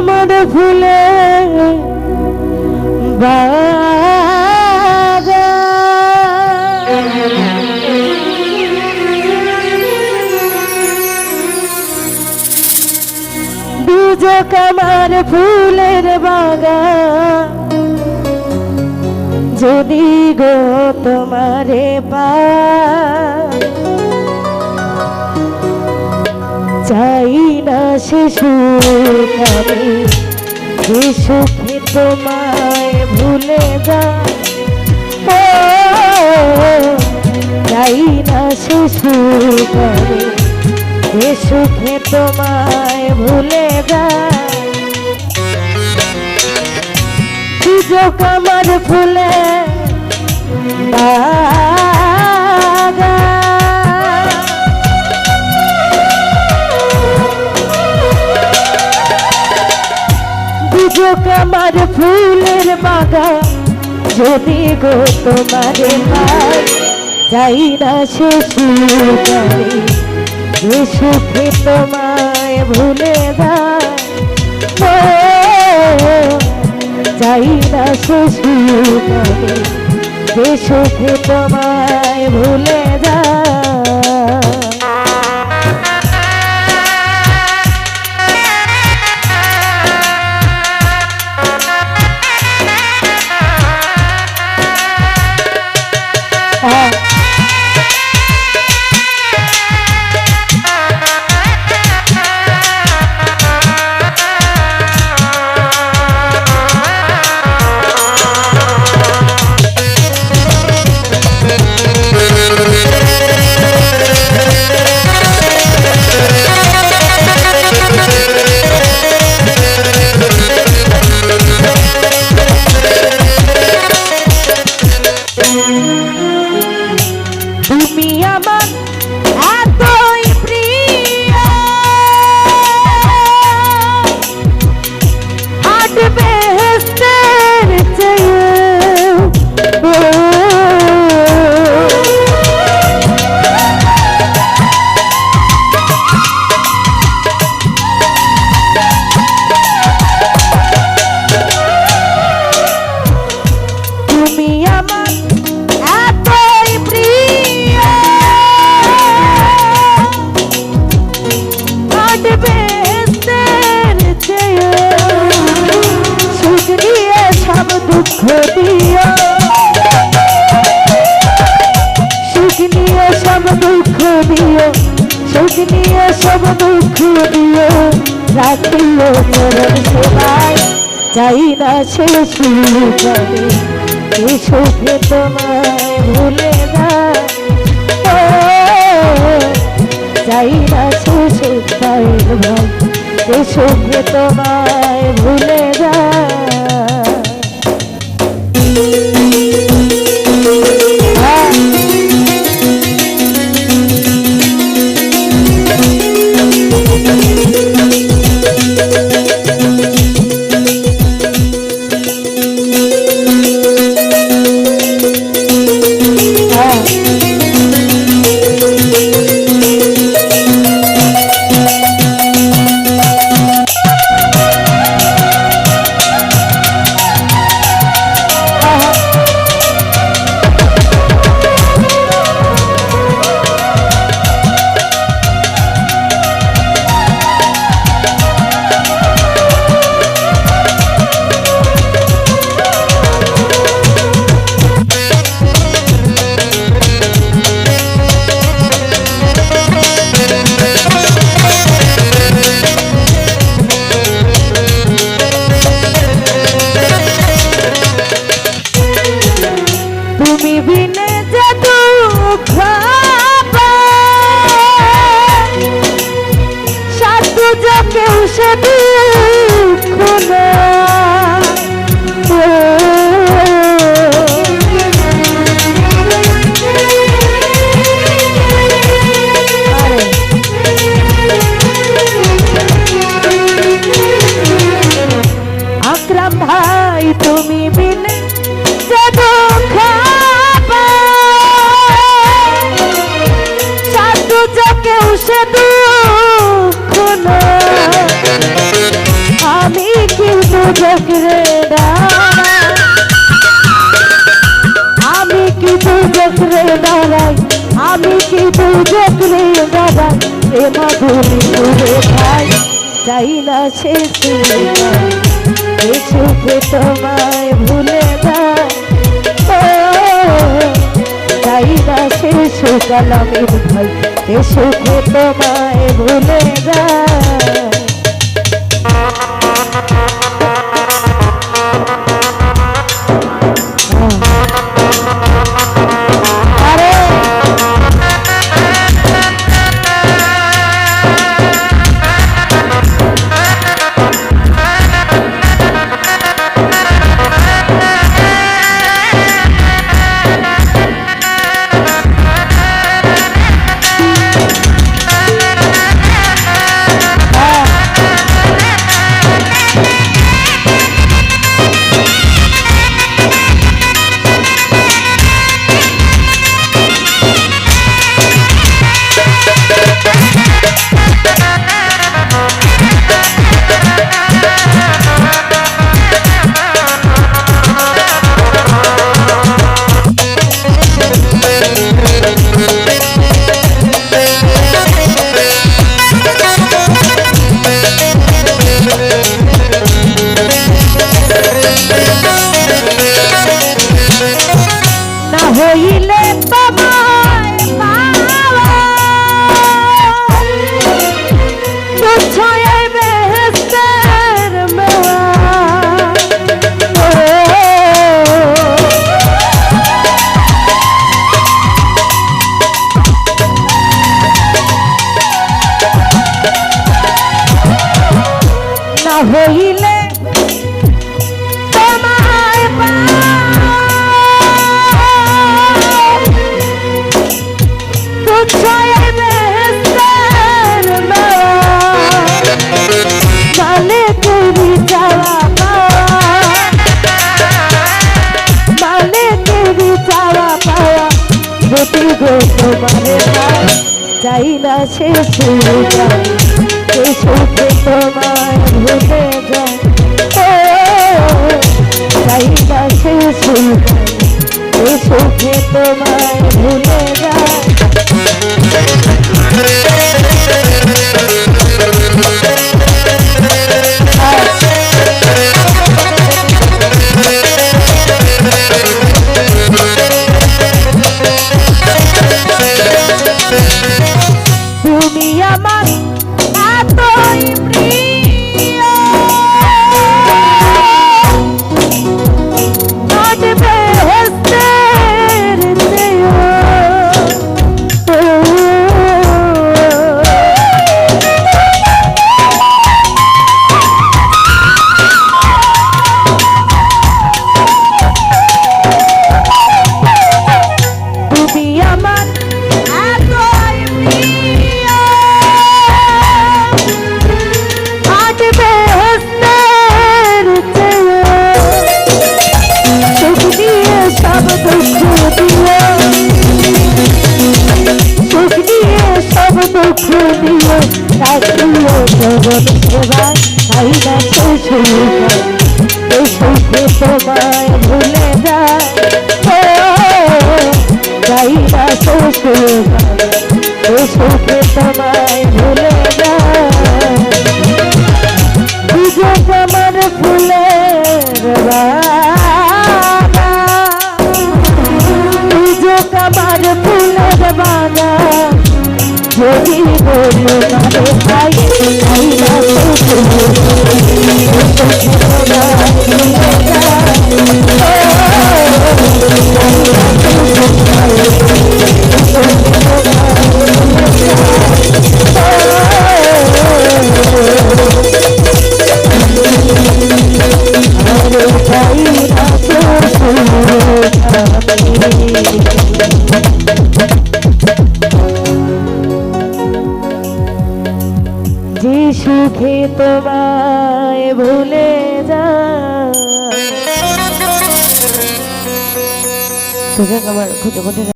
কামড় ফুলে দুজ কামার ফুলের বাগান। যদি গো তোমারে পা সে সুখ আমি সুখে তোমায় ভুলে যা ও, চাই না সে সুখ আমি সুখে তোমায় ভুলে যা সুযোগ আমার ফুলে বাগান আমার ফুলের বাগান। যদি গো তোমারে যাই না সে সুখে তোমায় ভুলে যায়। যাই না সে সুখে তোমায় ভুলে me a bag নিয়ে সব দুঃখ দিও রাখিও মরণ সেবায় চাই না সে সুখ আমি এই সুখে তোমায় ভুলে যায় চাই না সে সুখ পাইল ভাই যে সুখে তোমায় ভুলে সে দুঃখ না আমি কিন্তু জগরে আমি কি দুজকরে দাঁড়াই। আমি কি দুজকরে দাঁড়াই। এ মাধুরী ঘুরে খাই চাই না সে কিছুকে তোমায় ভুলে যায়। চাই না সুকালামের এ সুখে তোমায় ভুলে যায় গো তোমারে চাই না সে সুবিধা সে সুখে তোমায় ভুলে যায় তোমায় ভুলে যায় দিয়ে সব দুঃখ দিয়ে রাখিও জগৎ সেবায় তাই না এই সুখে তোমায় ভুলে যায়। তাই না সুখে তোমায় ভুলে যায়। Yeah. 背中丸コテコテだ